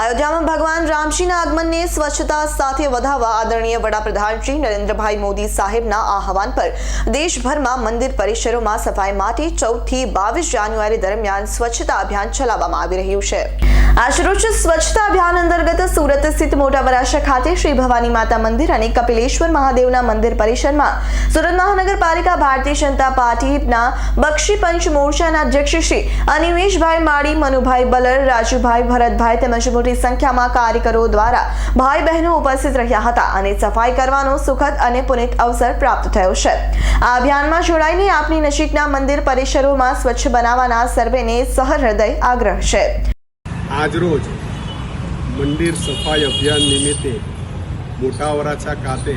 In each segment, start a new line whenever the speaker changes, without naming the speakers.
અયોધ્યામાં ભગવાન રામજીના આગમનને સ્વચ્છતા સાથે વધાવવા આદરણીય વડાપ્રધાન નરેન્દ્રભાઈ મોદી સાહેબના આહવાન પર દેશભરમાં મંદિર પરિસરોમાં સફાઈ માટે ચૌદથી બાવીસ જાન્યુઆરી દરમિયાન સ્વચ્છતા અભિયાન ચલાવવામાં આવી રહ્યું છે. આજરોજ સ્વચ્છતા અભિયાન અંતર્ગત સુરત સ્થિત મોટા વરાશા ખાતે શ્રી ભવાની માતા મંદિર અને કપિલેશ્વર મહાદેવના મંદિર પરિસરમાં સુરત મહાનગરપાલિકા ભારતીય જનતા પાર્ટીના બક્ષી પંચ મોરચાના અધ્યક્ષ શ્રી અનિમેશભાઈ માળી, મનુભાઈ બલર, રાજુભાઈ ભરતભાઈ તેમજ મોટી સંખ્યામાં કાર્યકરો દ્વારા ભાઈ બહેનો ઉપસ્થિત રહ્યા હતા અને સફાઈ કરવાનો સુખદ અને પુનિત અવસર પ્રાપ્ત થયો છે. આ અભિયાનમાં જોડાઈને આપની નજીકના મંદિર પરિસરોમાં સ્વચ્છ બનાવવાના સર્વેને સહૃદય આગ્રહ છે.
આજરોજ મંદિર સફાઈ અભિયાન નિમિત્તે મોટા વરાછા ખાતે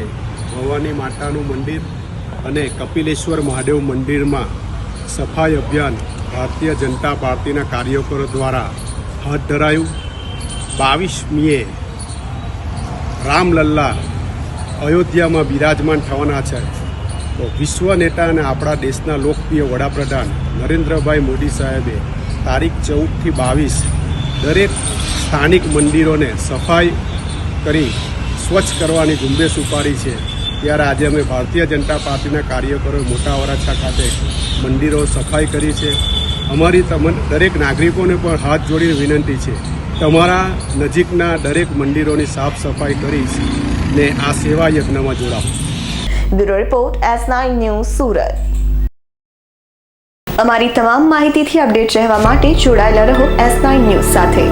ભવાની માતાનું મંદિર અને કપિલેશ્વર મહાદેવ મંદિરમાં સફાઈ અભિયાન ભારતીય જનતા પાર્ટીના કાર્યકરો દ્વારા હાથ ધરાયું. બાવીસમીએ રામલલ્લા અયોધ્યામાં બિરાજમાન થવાના છે. તો વિશ્વ નેતા અને આપણા દેશના લોકપ્રિય વડાપ્રધાન નરેન્દ્રભાઈ મોદી સાહેબે તારીખ ચૌદથી બાવીસ દરેક સ્થાનિક મંદિરોને સફાઈ કરી, સ્વચ્છ કરવાની ઝુંબેશ ઉપાડી છે. ત્યારે આજે અમે ભારતીય જનતા પાર્ટીના કાર્યકરોએ મોટા વરાછા ખાતે મંદિરો સફાઈ કરી છે. અમારી તમ દરેક નાગરિકોને પણ હાથ જોડીને વિનંતી છે. તમારા નજીકના દરેક મંદિરોની સાફ સફાઈ કરીશ ને આ સેવા યજ્ઞમાં જોડાવો
bureau report, S nine news, Surat. અમારી તમામ માહિતીથી અપડેટ રહેવા માટે જોડાયેલા રહો એસ નાઇન ન્યૂઝ સાથે.